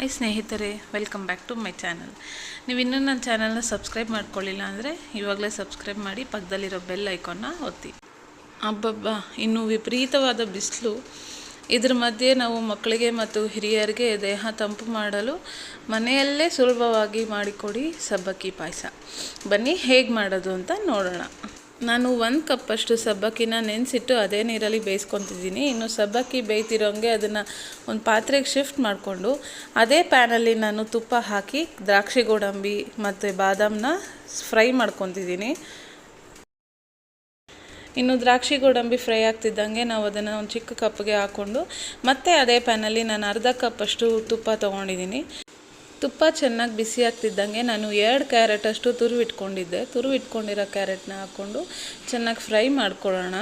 Hi ಸ್ನೇಹಿತರೆ welcome back to my channel ನೀವು ಇನ್ನೂ ನನ್ನ ಚಾನಲ್ನ ಸಬ್ಸ್ಕ್ರೈಬ್ ಮಾಡ್ಕೊಳ್ಳಿಲ್ಲ ಅಂದರೆ ಇವಾಗಲೇ ಸಬ್ಸ್ಕ್ರೈಬ್ ಮಾಡಿ ಪಕ್ಕದಲ್ಲಿರೋ ಬೆಲ್ ಐಕಾನ್ನ ಒತ್ತಿ. ಅಬ್ಬಬ್ಬಾ, ಇನ್ನು ವಿಪರೀತವಾದ ಬಿಸಿಲು. ಇದ್ರ ಮಧ್ಯೆ ನಾವು ಮಕ್ಕಳಿಗೆ ಮತ್ತು ಹಿರಿಯರಿಗೆ ದೇಹ ತಂಪು ಮಾಡಲು ಮನೆಯಲ್ಲೇ ಸುಲಭವಾಗಿ ಮಾಡಿಕೊಡಿ ಸಬ್ಬಕ್ಕಿ ಪಾಯಸ. ಬನ್ನಿ ಹೇಗೆ ಮಾಡೋದು ಅಂತ ನೋಡೋಣ. ನಾನು ಒಂದು ಕಪ್ಪಷ್ಟು ಸಬ್ಬಕ್ಕಿನ ನೆನೆಸಿಟ್ಟು ಅದೇ ನೀರಲ್ಲಿ ಬೇಯಿಸ್ಕೊತಿದ್ದೀನಿ. ಇನ್ನು ಸಬ್ಬಕ್ಕಿ ಬೇಯ್ತಿರೋಂಗೆ ಅದನ್ನು ಒಂದು ಪಾತ್ರೆಗೆ ಶಿಫ್ಟ್ ಮಾಡಿಕೊಂಡು ಅದೇ ಪ್ಯಾನಲ್ಲಿ ನಾನು ತುಪ್ಪ ಹಾಕಿ ದ್ರಾಕ್ಷಿ ಗೋಡಂಬಿ ಮತ್ತು ಬಾದಾಮನ್ನ ಫ್ರೈ ಮಾಡ್ಕೊತಿದ್ದೀನಿ. ಇನ್ನು ದ್ರಾಕ್ಷಿ ಗೋಡಂಬಿ ಫ್ರೈ ಆಗ್ತಿದ್ದಂಗೆ ನಾವು ಅದನ್ನು ಒಂದು ಚಿಕ್ಕ ಕಪ್ಗೆ ಹಾಕ್ಕೊಂಡು ಮತ್ತೆ ಅದೇ ಪ್ಯಾನಲ್ಲಿ ನಾನು ಅರ್ಧ ಕಪ್ಪಷ್ಟು ತುಪ್ಪ ತೊಗೊಂಡಿದ್ದೀನಿ. ತುಪ್ಪ ಚೆನ್ನಾಗಿ ಬಿಸಿ ಆಗ್ತಿದ್ದಂಗೆ ನಾನು ಎರಡು ಕ್ಯಾರೆಟಷ್ಟು ತುರುವಿಟ್ಕೊಂಡಿದ್ದೆ. ತುರುವಿಟ್ಕೊಂಡಿರೋ ಕ್ಯಾರೆಟ್ನ ಹಾಕ್ಕೊಂಡು ಚೆನ್ನಾಗಿ ಫ್ರೈ ಮಾಡ್ಕೊಳ್ಳೋಣ.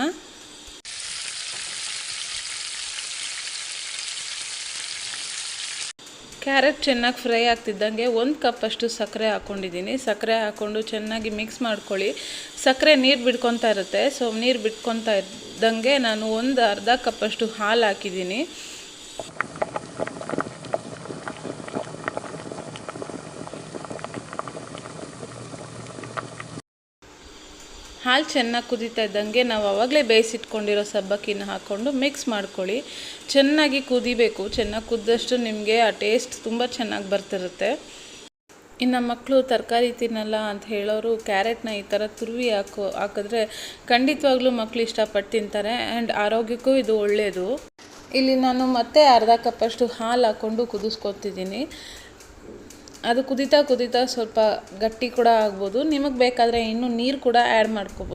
ಕ್ಯಾರೆಟ್ ಚೆನ್ನಾಗಿ ಫ್ರೈ ಆಗ್ತಿದ್ದಂಗೆ ಒಂದು ಕಪ್ಪಷ್ಟು ಸಕ್ಕರೆ ಹಾಕ್ಕೊಂಡಿದ್ದೀನಿ ಸಕ್ಕರೆ ಹಾಕ್ಕೊಂಡು ಚೆನ್ನಾಗಿ ಮಿಕ್ಸ್ ಮಾಡ್ಕೊಳ್ಳಿ. ಸಕ್ಕರೆ ನೀರು ಬಿಡ್ಕೊತಾ ಇರುತ್ತೆ. ಸೊ, ನೀರು ಬಿಟ್ಕೊತಾ ಇದ್ದಂಗೆ ನಾನು ಒಂದು ಅರ್ಧ ಕಪ್ಪಷ್ಟು ಹಾಲು ಹಾಕಿದ್ದೀನಿ. ಹಾಲು ಚೆನ್ನಾಗಿ ಕುದೀತಾ ಇದ್ದಂಗೆ ನಾವು ಆವಾಗಲೇ ಬೇಯಿಸಿಟ್ಕೊಂಡಿರೋ ಸಬ್ಬಕ್ಕಿನ ಹಾಕ್ಕೊಂಡು ಮಿಕ್ಸ್ ಮಾಡ್ಕೊಳ್ಳಿ. ಚೆನ್ನಾಗಿ ಕುದಿಬೇಕು. ಚೆನ್ನಾಗಿ ಕುದ್ದಷ್ಟು ನಿಮಗೆ ಆ ಟೇಸ್ಟ್ ತುಂಬ ಚೆನ್ನಾಗಿ ಬರ್ತಿರುತ್ತೆ. ಇನ್ನು ಮಕ್ಕಳು ತರಕಾರಿ ತಿನ್ನಲ್ಲ ಅಂತ ಹೇಳೋರು ಕ್ಯಾರೆಟ್ನ ಈ ಥರ ತುರುವಿ ಹಾಕೋ, ಹಾಕಿದ್ರೆ ಖಂಡಿತವಾಗ್ಲೂ ಮಕ್ಕಳು ಇಷ್ಟಪಟ್ಟು ತಿಂತಾರೆ ಆ್ಯಂಡ್ ಆರೋಗ್ಯಕ್ಕೂ ಇದು ಒಳ್ಳೆಯದು ಇಲ್ಲಿ ನಾನು ಮತ್ತೆ ಅರ್ಧ ಕಪ್ಪಷ್ಟು ಹಾಲು ಹಾಕ್ಕೊಂಡು ಕುದಿಸ್ಕೊತಿದ್ದೀನಿ. ಅದು ಕುದಿತಾ ಕುದಿತಾ ಸ್ವಲ್ಪ ಗಟ್ಟಿ ಕೂಡ ಆಗ್ಬೋದು. ನಿಮಗೆ ಬೇಕಾದರೆ ಇನ್ನೂ ನೀರು ಕೂಡ ಆ್ಯಡ್ ಮಾಡ್ಕೋಬೋದು.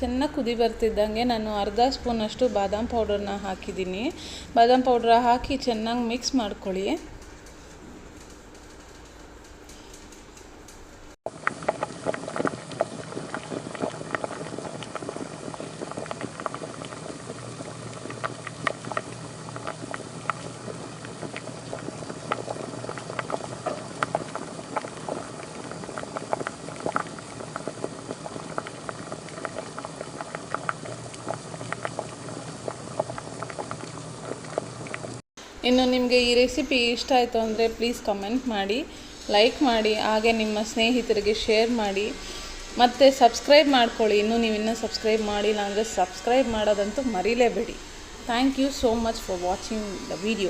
ಚೆನ್ನಾಗಿ ಕುದಿ ಬರ್ತಿದ್ದಂಗೆ ನಾನು ಅರ್ಧ ಸ್ಪೂನಷ್ಟು ಬಾದಾಮ್ ಪೌಡರ್ನ ಹಾಕಿದ್ದೀನಿ. ಬಾದಾಮ್ ಪೌಡ್ರ್ ಹಾಕಿ ಚೆನ್ನಾಗಿ ಮಿಕ್ಸ್ ಮಾಡ್ಕೊಳ್ಳಿ. ಇನ್ನು ನಿಮಗೆ ಈ ರೆಸಿಪಿ ಇಷ್ಟ ಆಯಿತು ಅಂದರೆ ಪ್ಲೀಸ್ ಕಮೆಂಟ್ ಮಾಡಿ ಲೈಕ್ ಮಾಡಿ, ಹಾಗೆ ನಿಮ್ಮ ಸ್ನೇಹಿತರಿಗೆ ಶೇರ್ ಮಾಡಿ. ಮತ್ತು ಸಬ್ಸ್ಕ್ರೈಬ್ ಮಾಡ್ಕೊಳ್ಳಿ. ಇನ್ನೂ ನೀವು ಇನ್ನೂ ಸಬ್ಸ್ಕ್ರೈಬ್ ಮಾಡಿಲ್ಲ ಅಂದರೆ ಸಬ್ಸ್ಕ್ರೈಬ್ ಮಾಡೋದಂತೂ ಮರಿಲೇಬೇಡಿ. Thank you so much for watching the video